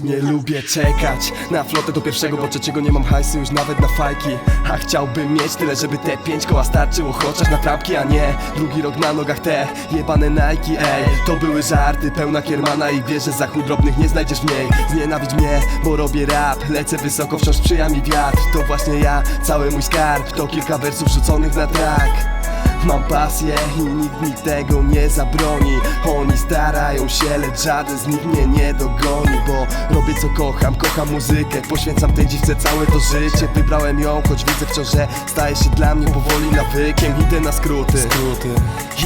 Nie lubię czekać na flotę do pierwszego, bo trzeciego nie mam hajsu już nawet na fajki. A chciałbym mieć tyle, żeby te pięć koła starczyło chociaż na trampki, a nie Drugi rok na nogach te jebane Nike, ej. To były żarty, pełna kiermana i wiesz, że za chuj drobnych nie znajdziesz mniej. Znienawidź mnie, bo robię rap, lecę wysoko, wciąż sprzyja mi wiatr. To właśnie ja, cały mój skarb, to kilka wersów rzuconych na track Mam pasję i nikt mi tego nie zabroni. Oni starają się, lecz żaden z nich mnie nie dogoni Bo robię co kocham, kocham muzykę Poświęcam tej dziwce całe to życie. Wybrałem ją, choć widzę wciąż, że staje się dla mnie powoli nawykiem. Idę na skróty, Skróty.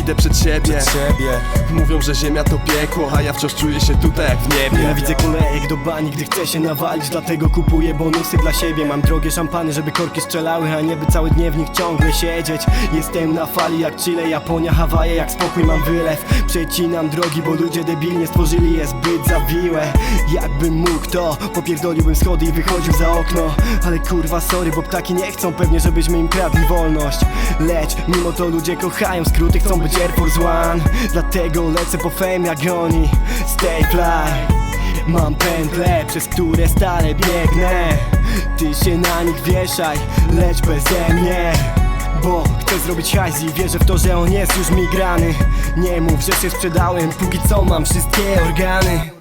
Idę przed siebie. Siebie. Mówią, że ziemia to piekło, a ja wciąż czuję się tutaj jak w niebie. Nienawidzę kolejek do bani, gdy chcę się nawalić Dlatego kupuję bonusy dla siebie. Mam drogie szampany, żeby korki strzelały A nie by cały dnie w nich ciągle siedzieć. Jestem na fali jak Chile, Japonia, Hawaje Jak spokój mam wylew. Przecinam drogi, bo ludzie debilnie stworzyli je zbyt zawiłe Jakbym mógł to Popierdoliłbym schody i wychodził za okno. Ale kurwa sorry, bo ptaki nie chcą pewnie Żebyśmy im kradli wolność. Lecz mimo to ludzie kochają skróty Chcą być Air Force One. Dlatego lecę po fame jak oni. Stay fly. Mam pętle, przez które stale biegnę. Ty się na nich wieszaj, lecz beze mnie zrobić hajs i wierzę w to, że on jest już migrany. Nie mów, że się sprzedałem, póki co mam wszystkie organy